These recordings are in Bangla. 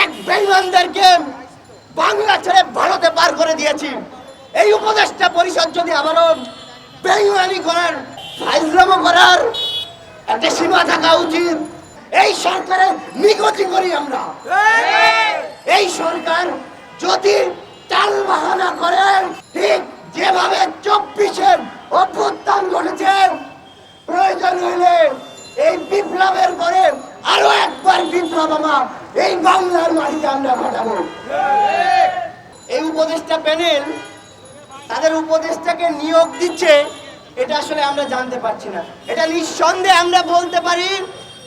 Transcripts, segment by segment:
এক বেইমানদেরকে বাংলা ছেড়ে ভারতে পার করে দিয়েছি। এই উপদেশটা পরিষদ যদি আবারও বেইমানি করার ফাইজলামো করার, একটা সীমা থাকা উচিত। এই সরকারের নিগতি করি আমরা। এই সরকার যদি টাল বাহানা করে, ঠিক যেভাবে চব্বিশের অভ্যুত্থান ঘটেছে, প্রয়োজন হইলে এই বিপ্লবের পরে আরও একবার বিপ্লব আমার এই বাংলার মাটিতে আমরা ঘটাবো এই উপদেষ্টা প্যানেল তাদের উপদেষ্টাকে নিয়োগ দিচ্ছে, এটা আসলে আমরা জানতে পারছি না। এটা নিঃসন্দেহে আমরা বলতে পারি,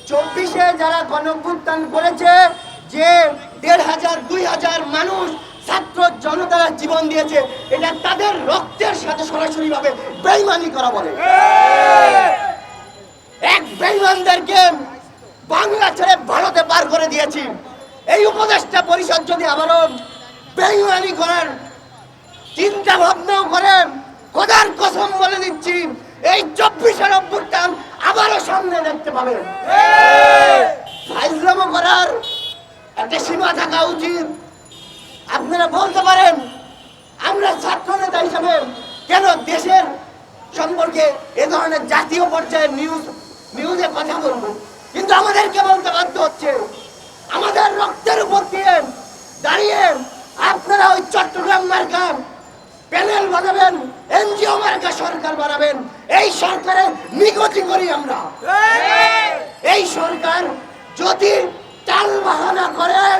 চব্বিশে যারা গণভ্যুত্থান করেছে, যে দেড় হাজার, দুই হাজার মানুষ ছাত্র জনতারা জীবন দিয়েছে, এটা তাদের রক্তের সাথে সরাসরি ভাবে বেইমানি করা বলে। এক বেইমানদেরকে বাংলা ছেড়ে ভারতে পার করে দিয়েছি। এই উপদেশটা পরিষদ যদি আবারও বেইমানি করার চিন্তা ভাবনাও করে খোদার কসম বলে দিচ্ছি, এই চব্বিশের অভ্যুত্থান আবারও সামনে দেখতে পাবেন। ফাইজলামো করার একটা সীমা থাকা উচিত। আপনারা বলতে পারেন, আমরা ছাত্র নেতা হিসাবে কেন দেশের সম্পর্কে এ ধরনের জাতীয় পর্যায়ের নিউজ নিউজে কথা বলব? কিন্তু বাধ্য হচ্ছে আমাদের রক্তের উপর দিয়ে দাঁড়িয়ে আপনারা ওই চট্টগ্রাম মার্কার প্যানেল বানাবেন এনজিও মার্কা সরকার বানাবেন এই সরকারের নিগতি করি আমরা। এই! সরকার যদি চাল বাহানা করেন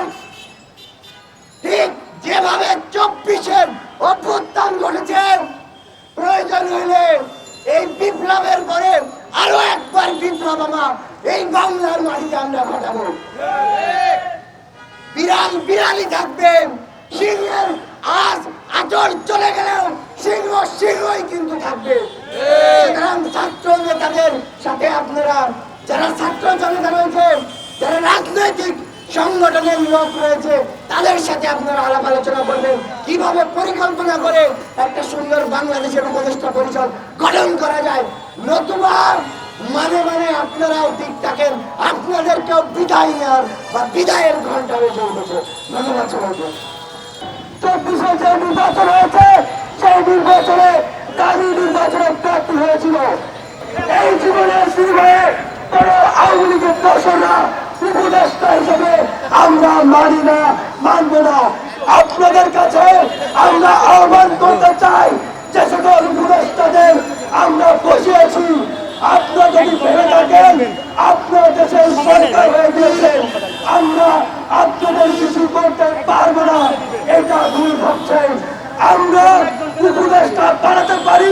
বিপ্লব আমার এই বাংলার মাটিতে আমরা ঘটাবো বিড়াল বিড়ালি থাকবে। সিংহের আজ আচর চলে গেলেও সিংহ সিংহই কিন্তু থাকবে। সুতরাং ছাত্র নেতাদের সাথে আপনারা, যারা ছাত্র জনতা রয়েছে, যারা রাজনৈতিক সংগঠনের লোক রয়েছে, তাদের সাথে আপনারা আলাপ আলোচনা করবেন। কীভাবে পরিকল্পনা করে একটা সুন্দর বাংলাদেশের উপদেষ্টা পরিষদ গঠন করা যায়? নতুবা মানে মানে আপনারাও দিক থাকেন, আপনাদেরকেও বিদায় নেওয়ার বা বিদায়ের ঘণ্টা বেজে উঠেছে। ধন্যবাদ চব্বিশে যে নির্বাচন হয়েছে, সেই নির্বাচনে দাবি নির্বাচনে প্রার্থী হয়েছিল। এই জীবনে শুরু হয়ে কোনো আওয়ামী লীগের উপদেষ্টা হিসেবে আমরা মানি না মানব না আপনাদের কাছে আমরা আহ্বান করতে চাই যে সকল উপদেষ্টাদের আমরা বসিয়েছি আপনারা যদি ভেবে আপনার দেশের সরকার হয়ে গিয়েছেন আমরা আপনাদের কিছু করতে পারব না, এটা ভুল ভাবছেন। আমরা উপদেশটা বাড়াতে পারি।